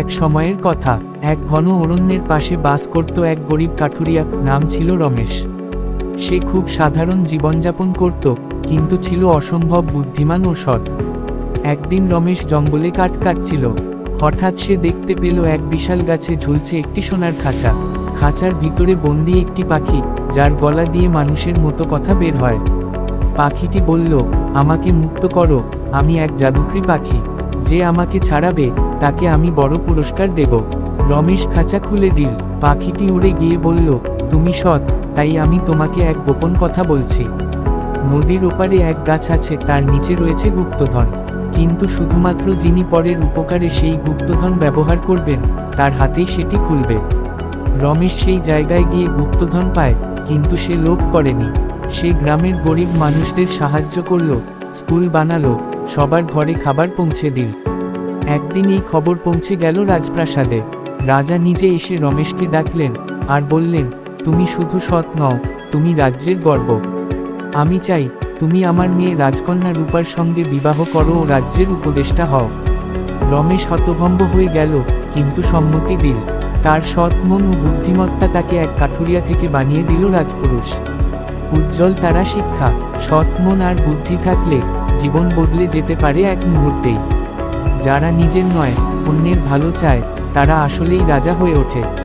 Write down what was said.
এক সময়ের কথা, এক ঘন অরণ্যের পাশে বাস করত এক গরিব কাঠুরিয়া, নাম ছিল রমেশ। সে খুব সাধারণ জীবনযাপন করত, কিন্তু ছিল অসম্ভব বুদ্ধিমান ও সৎ। একদিন রমেশ জঙ্গলে কাঠ কাটছিল। হঠাৎ সে দেখতে পেল এক বিশাল গাছে ঝুলছে একটি সোনার খাঁচা। খাঁচার ভিতরে বন্দি একটি পাখি, যার গলা দিয়ে মানুষের মতো কথা বের হয়। পাখিটি বলল, আমাকে মুক্ত করো, আমি এক জাদুকরি পাখি। যে আমাকে ছাড়াবে, তাকে আমি বড় পুরস্কার দেব। রমেশ খাঁচা খুলে দিল। পাখিটি উড়ে গিয়ে বলল, তুমি সৎ, তাই আমি তোমাকে এক গোপন কথা বলছি। নদীর ওপারে এক গাছ আছে, তার নিচে রয়েছে গুপ্তধন। কিন্তু শুধুমাত্র যিনি পরের উপকারে সেই গুপ্তধন ব্যবহার করবেন, তার হাতেই সেটি খুলবে। রমেশ সেই জায়গায় গিয়ে গুপ্তধন পায়, কিন্তু সে লোভ করেনি। সে গ্রামের গরিব মানুষদের সাহায্য করল, স্কুল বানালো সবার ঘরে খাবার পৌঁছে দিল একদিন এই খবর পৌঁছে গেল রাজপ্রাসাদে। রাজা নিজে এসে রমেশকে ডাকলেন, আর বললেন, তুমি শুধু সৎ নও, তুমি রাজ্যের গর্ব। আমি চাই, তুমি আমার মেয়ে রাজকন্যা রূপার সঙ্গে বিবাহ করো ও রাজ্যের উপদেষ্টা হও রমেশ হতভম্ব হয়ে গেল, কিন্তু সম্মতি দিল। তার সৎ মন ও বুদ্ধিমত্তা তাকে এক কাঠুরিয়া থেকে বানিয়ে দিল রাজপুরুষ। উজ্জ্বল তারা শিক্ষা, সৎ মন আর বুদ্ধি থাকলে জীবন বদলে যেতে পারে এক মুহূর্তেই। যারা নিজের নয়, অন্যের ভালো চায়, তারা আসলেই রাজা হয়ে ওঠে।